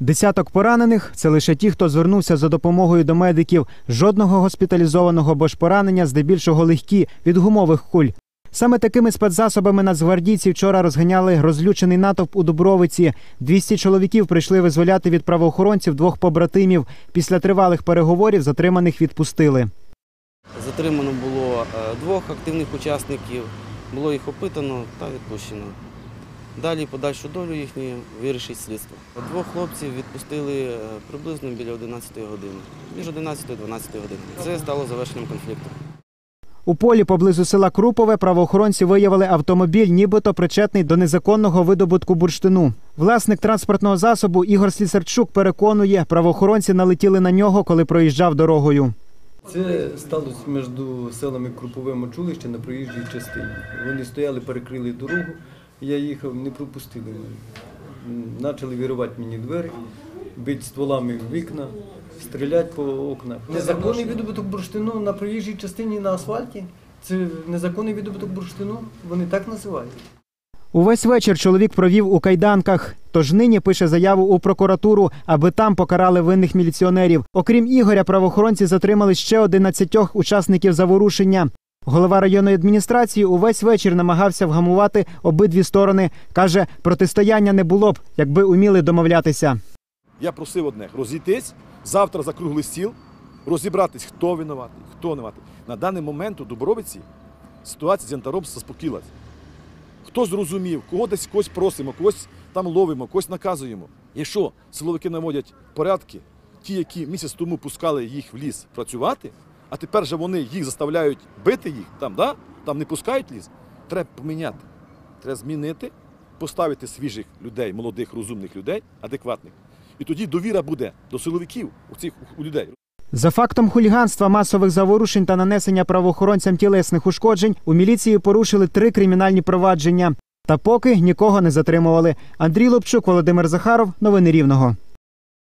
Десяток поранених це лише ті, хто звернувся за допомогою до медиків. Жодного госпіталізованого, бо ж поранення здебільшого легкі від гумових куль. Саме такими спецзасобами нацгвардійці вчора розганяли розлючений натовп у Дубровиці. 200 чоловіків прийшли визволяти від правоохоронців двох побратимів. Після тривалих переговорів затриманих відпустили. Затримано було е, двох активних учасників, було їх опитано та відпущено. Далі подальшу долю їхню вирішить слідство. Двох хлопців відпустили е, приблизно біля 11 години, між 11 і 12 годин. Це стало завершенням конфлікту. У полі поблизу села Крупове правоохоронці виявили автомобіль, нібито причетний до незаконного видобутку бурштину. Власник транспортного засобу Ігор Слісарчук переконує, правоохоронці налетіли на нього, коли проїжджав дорогою. Це сталося між селами Крупове Мочулище на проїжджій частині. Вони стояли, перекрили дорогу, я їхав, не пропустили мене. Почали виривати мені двері, бити стволами в вікна, стріляти по окнах. Незаконний видобуток бурштину на проїжджій частині на асфальті. Це незаконний видобуток бурштину, вони так називають. Увесь вечір чоловік провів у кайданках. Тож нині пише заяву у прокуратуру, аби там покарали винних міліціонерів. Окрім Ігоря, правоохоронці затримали ще 11 учасників заворушення. Голова районної адміністрації увесь вечір намагався вгамувати обидві сторони. каже, протистояння не було б, якби уміли домовлятися. Я просив одне розійтись, завтра за круглий стіл, розібратись, хто винуватий, хто не винуватий. На даний момент у Дубровиці ситуація з янтаром заспокоїлась. Хто зрозумів, кого десь когось просимо, когось там ловимо, когось наказуємо. Якщо силовики наводять порядки, ті, які місяць тому пускали їх в ліс працювати, а тепер же вони їх заставляють бити їх, там, да? там не пускають ліс, треба поміняти. Треба змінити, поставити свіжих людей, молодих, розумних людей, адекватних. І тоді довіра буде до силовиків у цих у людей. За фактом хуліганства, масових заворушень та нанесення правоохоронцям тілесних ушкоджень у міліції порушили три кримінальні провадження. Та поки нікого не затримували. Андрій Лобчук, Володимир Захаров. Новини Рівного.